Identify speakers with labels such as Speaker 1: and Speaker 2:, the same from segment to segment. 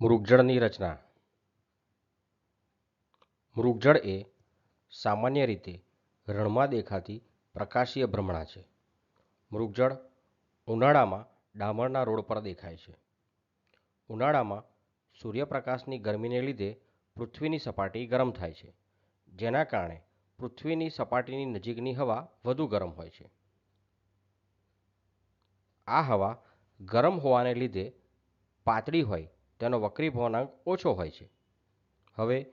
Speaker 1: મૃગજળની રચના. મૃગજળ એ સામાન્ય રીતે રણમાં દેખાતી પ્રકાશીય ભ્રમણા છે. મૃગજળ ઉનાળામાં ડામરના રોડ પર દેખાય છે. ઉનાળામાં સૂર્યપ્રકાશની ગરમીને લીધે પૃથ્વીની સપાટી ગરમ થાય છે, જેના કારણે પૃથ્વીની સપાટીની નજીકની હવા વધુ ગરમ હોય છે. આ હવા ગરમ હોવાને લીધે પાતળી હોય તેનો વક્રી ભવનાંક ઓછો હોય છે. હવે,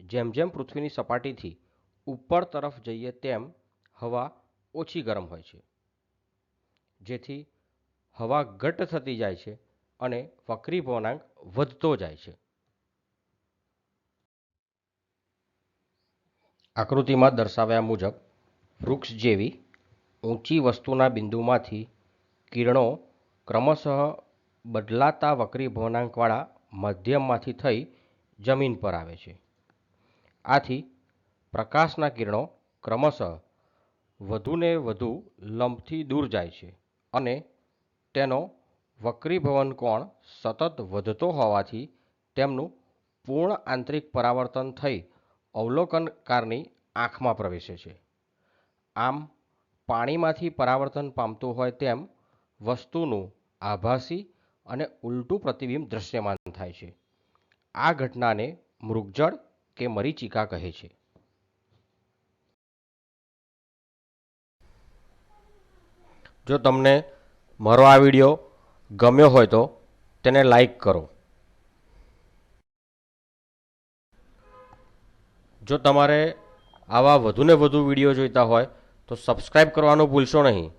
Speaker 1: જેમ જેમ પૃથ્વીની સપાટીથી ઉપર તરફ જઈએ તેમ હવા ઓછી ગરમ હોય છે. જેથી હવા ઘટ્ટ થતી જાય છે અને વક્રી ભવનાંક વધતો જાય છે. આકૃતિમાં દર્શાવ્યા મુજબ, વૃક્ષ જેવી ઊંચી વસ્તુના બિંદુમાંથી કિરણો ક્રમશઃ બદલાતા વક્રીભવનાંકવાળા માધ્યમમાંથી થઈ જમીન પર આવે છે. આથી પ્રકાશના કિરણો ક્રમશઃ વધુને વધુ લંબથી દૂર જાય છે અને તેનો વક્રીભવન કોણ સતત વધતો હોવાથી તેમનું પૂર્ણ આંતરિક પરાવર્તન થઈ અવલોકનકારની આંખમાં પ્રવેશે છે. આમ, પાણીમાંથી પરાવર્તન પામતું હોય તેમ વસ્તુનું આભાસી અને ઉલટું પ્રતિબિંબ દૃશ્યમાન થાય છે. આ ઘટનાને મૃગજળ કે મરીચિકા કહે છે. જો તમને મારો આ વીડિયો ગમ્યો હોય તો તેને લાઈક કરો. જો તમારે આવા વધુને વધુ વીડિયો જોઈતા હોય તો સબસ્ક્રાઈબ કરવાનું ભૂલશો નહીં.